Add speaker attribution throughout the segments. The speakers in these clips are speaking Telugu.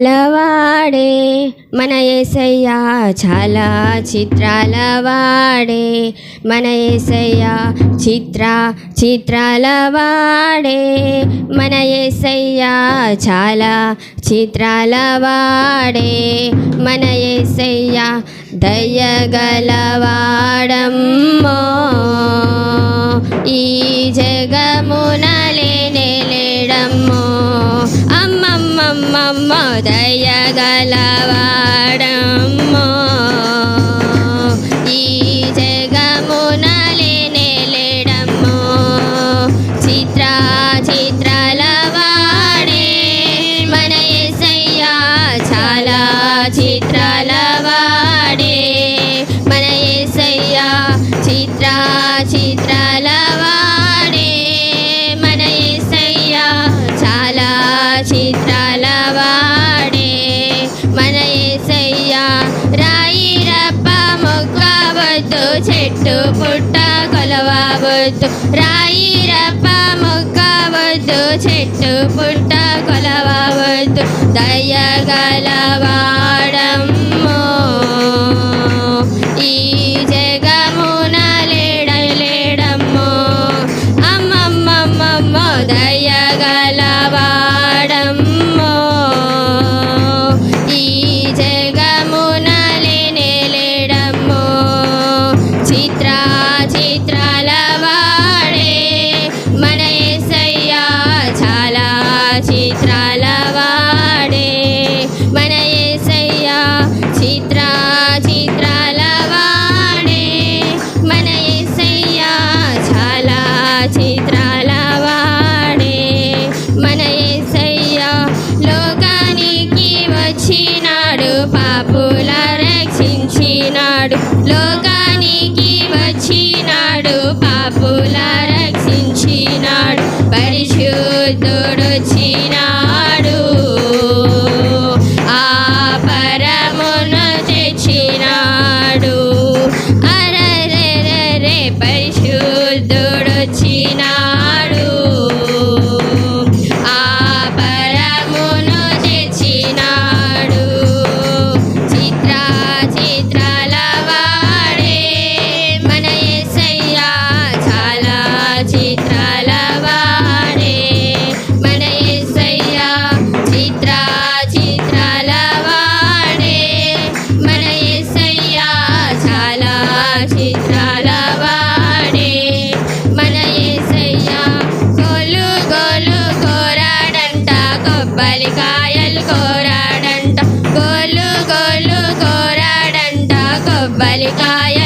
Speaker 1: లవాడే మన ఏసయ్యా చాలా చిత్రాల వాడే మన ఏసయ్యా చిత్ర చిత్రాల వాడే మన ఏసయ్యా చాలా చిత్రాల వాడే మన ఏసయ్యా దయగలవాడమ్మో. ఈ జగమున దయగలవాడమ్మో ఈ జగమున లేనే లేడమ్మో చిత్ర చిత్రాల వాడే మన యేసయ్య చాలా చిత్రాల వాడే మన యేసయ్య చిత్ర చిత్రాల చెట్టు పుట్ట కొలవవద్దు. రాయి రప్ప మొక్కవద్దు చెట్టు పుట్ట కొలవవద్దు. దయగలవాడమ్మో చిత్ర చిత్రాల వాడే. మన యేసయ్య చాలా చిత్రాల వాడే. మన యేసయ్య చిత్ర చిత్రాల వాడే. మన యేసయ్య చాలా చిత్రాల the balikaya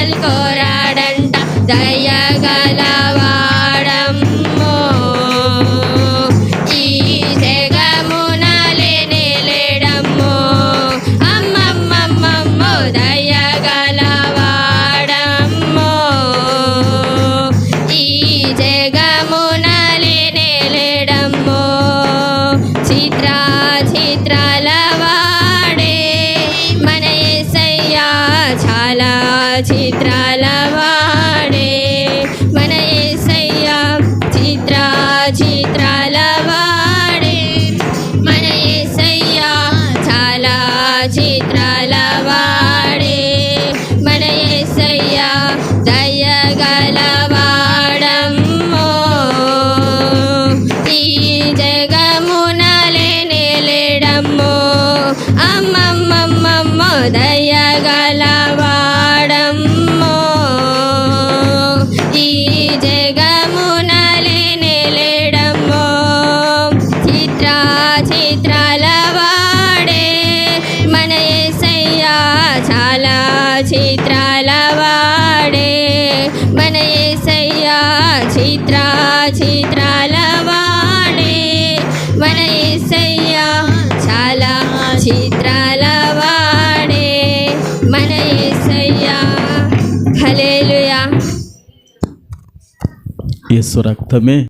Speaker 1: చిత్రాల వాడే మన యేసయ్య చాలా చిత్రాల వాడే మన యేసయ్య చిత్ర చిత్రాల వాడే మన యేసయ్య చాలా చిత్రాల వాడే మన యేసయ్య హల్లెలూయా
Speaker 2: యేసు రక్తమే